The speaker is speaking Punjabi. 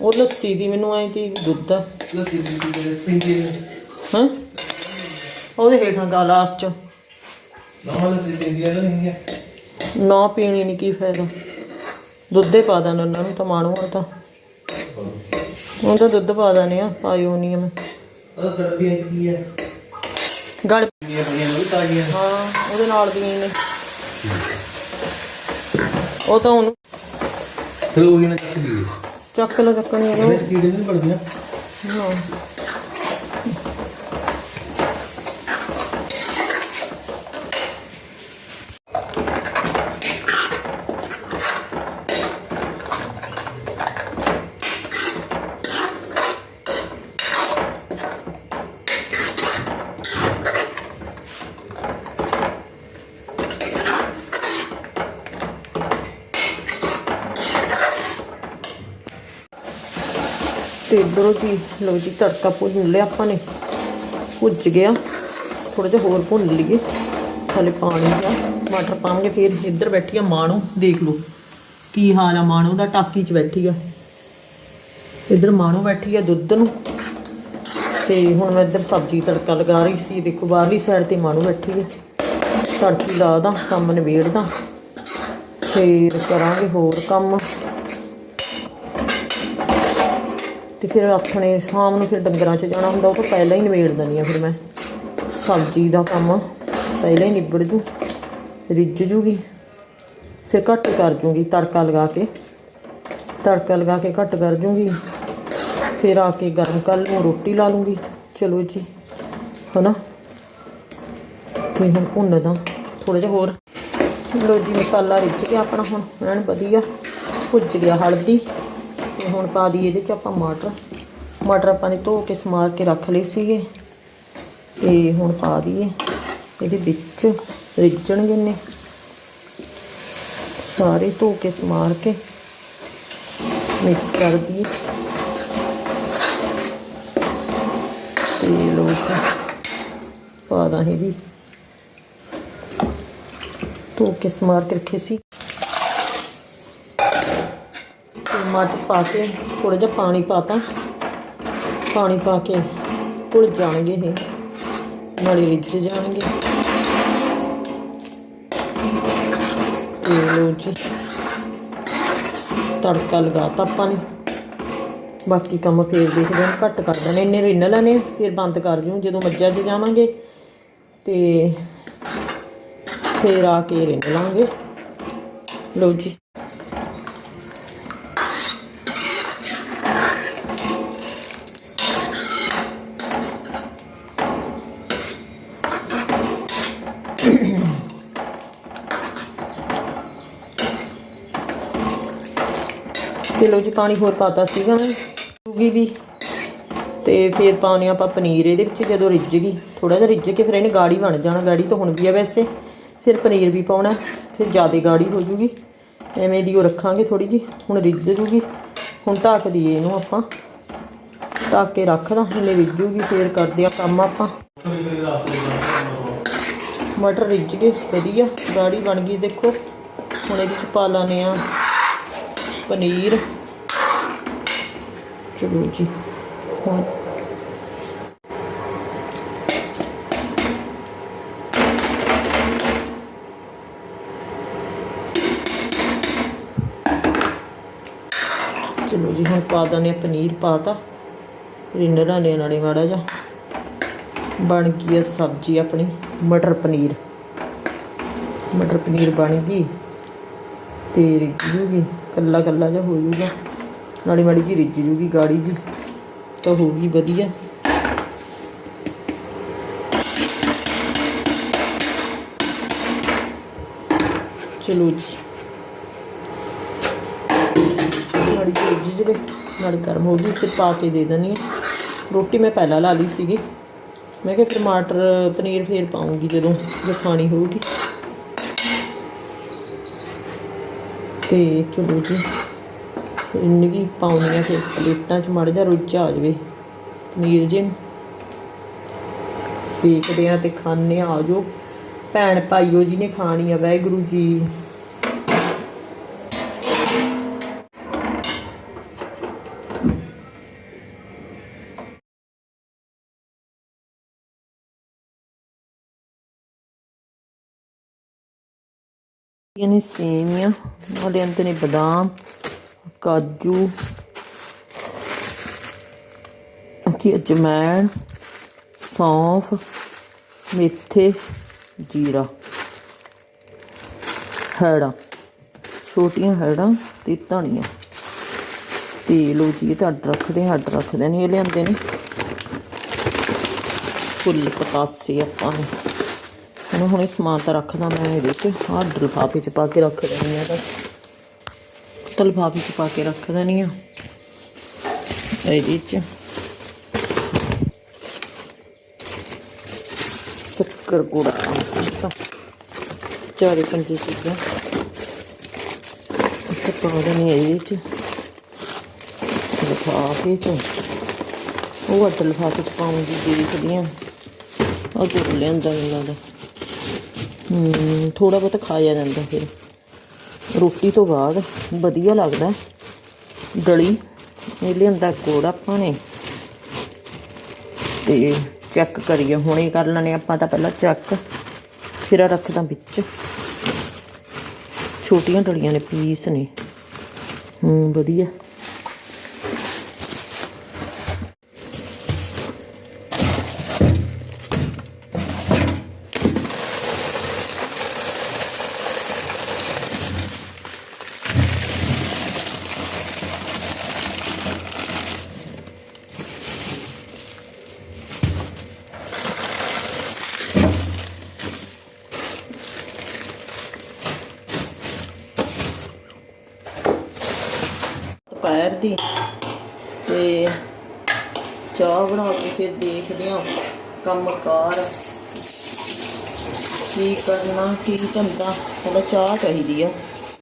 ਉਹ ਲੱਸੀ ਦੀ ਮੈਨੂੰ ਐਂ ਤੀ ਦੁੱਧ ਆ। ਲੱਸੀ ਦੀ ਪੀਂਦੇ ਹਾਂ? ਉਹਦੇ ਹੇਠਾਂ ਚ। ਨਾ ਲੱਸੀ ਪੀਂਦੀ ਆ ਨਹੀਂ ਹੈ। ਨਾ ਪੀਣੀ ਨਹੀਂ ਕੀ ਫਾਇਦਾ। ਦੁੱਧੇ ਪਾ ਦੇਣਾ ਉਹਨਾਂ ਨੂੰ ਤਾਂ ਮਾਣੂ ਹੁਣ ਤਾਂ। ਹੁਣ ਤਾਂ ਦੁੱਧ ਪਾ ਦੇਣੇ ਆ ਪਾਇਓ ਨਹੀਂ ਮੈਂ। ਉਹ ਕੜਬੀਆਂ ਕੀ ਹੈ ਗਲ ਪੀਂਦੀਆਂ ਪਈਆਂ ਉਹ ਤਾਜ਼ੀਆਂ ਹਾਂ ਉਹਦੇ ਨਾਲ ਦੀਆਂ ਨੇ। ਉਹ ਤਾਂ ਉਹਨੂੰ ਫਿਰ ਉਹ ਇਹਨਾਂ ਚੱਕ ਦੀ ਚੱਕ ਲੋ ਚੱਕਣੀ ਚ ਕੀੜੇ ਨਹੀਂ ਪੜਦੀਆਂ ਹਾਂ। ਤੇ ਇਧਰੋਂ ਜੀ ਲਓ ਜੀ, ਤੜਕਾ ਭੁੰਨ ਲਿਆ ਆਪਾਂ ਨੇ। ਭੁੱਜ ਗਿਆ। ਥੋੜਾ ਜਿਹਾ ਹੋਰ ਭੁੰਨ ਲਈਏ। ਥੱਲੇ ਪਾਣੀ ਦਾ ਮਟਰ ਪਾਵਾਂਗੇ, ਫਿਰ ਇੱਧਰ ਬੈਠੀ ਆ ਮਾਣੋ, ਦੇਖ ਲਓ। ਕੀ ਹਾਲ ਆ ਮਾਣੋ ਦਾ, ਟਾਕੀ 'ਚ ਬੈਠੀ ਆ। ਇੱਧਰ ਮਾਣੋ ਬੈਠੀ ਆ ਦੁੱਧ ਨੂੰ। ਤੇ ਹੁਣ ਮੈਂ ਇੱਧਰ ਸਬਜ਼ੀ ਤੜਕਾ ਲਗਾ ਰਹੀ ਸੀ। ਦੇਖੋ, ਬਾਹਰਲੀ ਸਾਈਡ ਤੇ ਮਾਣੋ ਬੈਠੀ ਆ। ਤੜਕੀ ਲਾ ਦਾਂ ਕੰਮ ਨਿਬੇੜਦਾ। ਫਿਰ ਕਰਾਂਗੇ ਹੋਰ ਕੰਮ। ਤੇ ਫਿਰ ਆਥਣੇ ਸ਼ਾਮ ਨੂੰ ਫਿਰ ਡੰਗਰਾਂ 'ਚ ਜਾਣਾ ਹੁੰਦਾ, ਉਹ ਤਾਂ ਪਹਿਲਾਂ ਹੀ ਨਿਬੇੜ ਦਿੰਦੀ ਆ ਫਿਰ ਮੈਂ। ਸਬਜ਼ੀ ਦਾ ਕੰਮ ਪਹਿਲਾਂ ਹੀ ਨਿਬੜ ਜੂ, ਰਿੱਝ ਜੂਗੀ, ਫਿਰ ਘੱਟ ਕਰ ਜੂਗੀ, ਤੜਕਾ ਲਗਾ ਕੇ। ਤੜਕਾ ਲਗਾ ਕੇ ਘੱਟ ਕਰ ਜੂਗੀ, ਫਿਰ ਆ ਕੇ ਗਰਮ ਕਰ ਲੂੰ ਰੋਟੀ ਲਾ ਲੂੰਗੀ ਚਲੋ ਜੀ, ਹਨਾ? ਤੇ ਹੁਣ ਭੁੰਨਦਾ ਥੋੜਾ ਜਿਹਾ ਹੋਰ। ਲੋ ਜੀ, ਮਸਾਲਾ ਰਿੱਝ ਗਿਆ ਆਪਣਾ ਹੁਣ, ਐਨ ਵਧੀਆ, ਭੁੱਜ ਗਿਆ ਹਲਦੀ। ਹੁਣ ਪਾ ਦਈਏ ਇਹਦੇ ਚ ਆਪਾਂ ਮਟਰ। ਮਟਰ ਆਪਾਂ ਨੇ ਧੋ ਕੇ ਸਮਾਰ ਕੇ ਰੱਖ ਲਏ ਸੀਗੇ। ਤੇ ਹੁਣ ਪਾ ਦਈਏ ਇਹਦੇ ਵਿੱਚ ਰਿੱਝਣਗੇ ਨੇ। ਸਾਰੇ ਧੋ ਕੇ ਸਮਾਰ ਕੇ ਮਿਕਸ ਕਰ ਦਈਏ। ਤੇ ਲੋ ਪਾ ਦਾਂ ਇਹ ਵੀ। ਧੋ ਕੇ ਸਮਾਰ ਕੇ ਰੱਖੇ ਸੀ। ਟਮਾਟਰ ਪਾ ਕੇ ਥੋੜਾ ਜਿਹਾ ਪਾਣੀ ਪਾਤਾ ਪਾਣੀ ਪਾ ਕੇ ਘੁਲ ਜਾਣਗੇ ਇਹ। ਨਾਲੇ ਰਿੱਝ ਜਾਣਗੇ। ਤੇ ਲੋ ਜੀ, ਤੜਕਾ ਲਗਾਤਾ ਆਪਾਂ ਨੇ। ਬਾਕੀ ਕੰਮ ਫੇਰ ਦੇਖਦੇ ਹਾਂ, ਘੱਟ ਕਰ ਦੇਣੇ। ਇੰਨੇ ਰਿੰਨ ਲੈਣੇ ਫਿਰ ਬੰਦ ਕਰ ਜੂ, ਜਦੋਂ ਮੱਝਾਂ 'ਚ ਜਾਵਾਂਗੇ। ਤੇ ਫੇਰ ਆ ਕੇ ਰਿੰਨ ਲਾਂਗੇ। ਲਓ ਜੀ ਤੇ ਲੋ ਜੀ ਪਾਣੀ ਹੋਰ ਪਾਤਾ ਸੀਗਾ ਮੈਂ ਜੂਗੀ ਵੀ। ਤੇ ਫਿਰ ਪਾਉਣੀ ਆਪਾਂ ਪਨੀਰ ਇਹਦੇ ਵਿੱਚ, ਜਦੋਂ ਰਿੱਝ ਗਈ ਥੋੜਾ ਜਿਹਾ ਰਿੱਝ ਕੇ ਫਿਰ ਇਹਨੇ ਗਾੜੀ ਬਣ ਜਾਣਾ, ਗਾੜੀ ਤਾਂ ਹੁਣ ਵੀ ਆ ਵੈਸੇ। ਫਿਰ ਪਨੀਰ ਵੀ ਪਾਉਣਾ, ਫਿਰ ਜ਼ਿਆਦਾ ਗਾੜੀ ਹੋ ਜੂਗੀ। ਐਵੇਂ ਦੀ ਉਹ ਰੱਖਾਂਗੇ ਥੋੜੀ ਜੀ ਹੁਣ ਰਿੱਝ ਜੂਗੀ। ਹੁਣ ਢੱਕ ਦਈਏ ਇਹਨੂੰ ਆਪਾਂ। ਢੱਕ ਕੇ ਰੱਖਦਾ ਇਹਨੇ ਰਿੱਝ ਜੂਗੀ, ਫਿਰ ਕਰਦੇ ਆ ਕੰਮ ਆਪਾਂ। ਮਟਰ ਰਿੱਝ ਗਏ, ਵਧੀਆ, ਗਾੜੀ ਬਣ ਗਈ, ਦੇਖੋ। ਹੁਣ ਇਹਦੇ ਚ ਪਾ ਲਾਣੇ ਆ ਪਨੀਰ। ਚਲੋ ਜੀ, ਹੁਣ ਚਲੋ ਜੀ, ਹੁਣ ਪਾ ਦਨੇ ਪਨੀਰ ਪਾਤਾ। ਰਿੰਨਰਾਂ ਨੇ ਨਾਲੇ ਮਾੜਾ ਜਾ ਬਣ ਗਈ ਆ ਸਬਜ਼ੀ ਆਪਣੀ, ਮਟਰ ਪਨੀਰ। ਮਟਰ ਪਨੀਰ ਬਣ ਗਈ। ਤੇ ਰਿੱਝ ਜੂਗੀ, ਕੱਲਾ ਕੱਲਾ ਜਿਹਾ ਹੋ ਜੂਗਾ। ਨਾਲੇ ਮਾੜੀ ਜੀ ਰਿੱਝ ਜੂਗੀ ਗਾੜੀ ਜੀ ਤਾਂ ਹੋ ਗਈ ਵਧੀਆ। ਚਲੋ ਜੀ। ਮਾੜੀ ਜੀ ਰਿੱਝ ਜਵੇ, ਨਾਲੇ ਗਰਮ ਹੋ ਗਈ ਫਿਰ ਪਾ ਕੇ ਦੇ ਦਨੀ ਰੋਟੀ ਮੈਂ ਪਹਿਲਾਂ ਲਾ ਲਈ ਸੀਗੀ। ਮੈਂ ਕਿਹਾ ਟਮਾਟਰ ਪਨੀਰ ਫੇਰ ਪਾਉਂਗੀ ਜਦੋਂ, ਜੇ ਖਾਣੀ ਹੋਊਗੀ। ਤੇ ਚਲੋ ਜੀ। ਇੰਨੀ ਪਾਉਣੀ ਆ ਫਿਰ ਪਲੇਟਾਂ 'ਚ ਮੜ ਜਾ ਰੁੱਝ ਆ ਜਾਵੇ। ਪਨੀਰ ਜੀ ਨੂੰ। ਦੇਖਦੇ ਆ ਤੇ ਖਾਣੇ ਆ। ਜਾਓ ਭੈਣ ਭਾਈਓ ਜੀ ਨੇ ਖਾਣੀ ਆ, ਵਾਹਿਗੁਰੂ ਜੀ। ਇਹ ਨੇ ਸੇਮੀਆਂ ਨਾਲੇ ਅੰਦਰ ਨੇ ਬਦਾਮ, ਕਾਜੂ ਅਕੀ ਅਜਮੈਣ, ਸੌਂਫ, ਮੇਥੇ, ਜੀਰਾ, ਹੈੜਾ, ਛੋਟੀਆਂ ਹੈੜਾਂ ਤੇ ਧਨੀਆ। ਤੇ ਲੋ ਜੀ, ਇਹ ਤਾਂ ਅੱਡ ਰੱਖਦੇ ਹਾਂ, ਅੱਡ ਰੱਖਦੇ ਨੇ ਇਹ ਲਿਆਂਦੇ ਨੇ। ਫੁੱਲ ਪਤਾਸੇ ਆਪਾਂ ਨੇ। ਹੁਣ ਹੁਣੇ ਸਮਾਨ ਤਾਂ ਰੱਖਦਾ ਮੈਂ ਇਹਦੇ ਚ। ਆਹ ਲਿਫਾਫੇ ਚ ਪਾ ਕੇ ਰੱਖ ਦਿੰਦੀ ਆ ਤਾਂ ਲਿਫਾਫੇ ਚ ਪਾ ਕੇ ਰੱਖ ਦਿੰਦੀ ਆ। ਇਹਦੇ ਚ। ਸ਼ੱਕਰ ਗੁੜਾ ਤਾਂ ਚਾਰੇ ਪੰਜੇ ਚੀਜ਼ਾਂ। ਤੇ ਪਾ ਦੇਣੀ ਆ ਇਹਦੇ ਚ। ਲਿਫਾਫੇ ਚ। ਉਹ ਅੱਡ ਲਿਫਾਫੇ ਚ ਪਾਉਂਗੀ, ਦੇਖਦੀ ਆ। ਉਹ ਗੁੜ ਲਿਆਂਦਾ ਮੈਨੂੰ ਲੱਗਦਾ ਹੂੰ ਥੋੜਾ ਬਹੁਤ ਖਾਇਆ ਜਾਂਦਾ ਫਿਰ। ਰੋਟੀ ਤੋਂ ਬਾਅਦ ਵਧੀਆ ਲੱਗਦਾ। ਡਲੀ ਇਹ ਲਿਆਂਦਾ ਗੁੜ ਆਪਾਂ ਨੇ। ਤੇ ਚੈੱਕ ਕਰੀਏ, ਹੁਣੇ ਕਰ ਲੈਣੇ ਆਪਾਂ ਤਾਂ ਪਹਿਲਾਂ ਚੈੱਕ ਫਿਰ ਰੱਖਦਾ ਵਿੱਚ। ਛੋਟੀਆਂ ਡਲੀਆਂ ਨੇ ਪੀਸ ਨੇ। ਹੂੰ, ਵਧੀਆ। ਦੀ ਤੇ ਚਾਹ ਬਣਾ ਕੇ ਫਿਰ ਦੇਖਦੇ ਹਾਂ ਕੰਮ ਕਾਰ ਕੀ ਕਰਨਾ, ਕੀ ਧੰਦਾ। ਥੋੜਾ ਚਾਹ ਚਾਹੀਦੀ ਆ।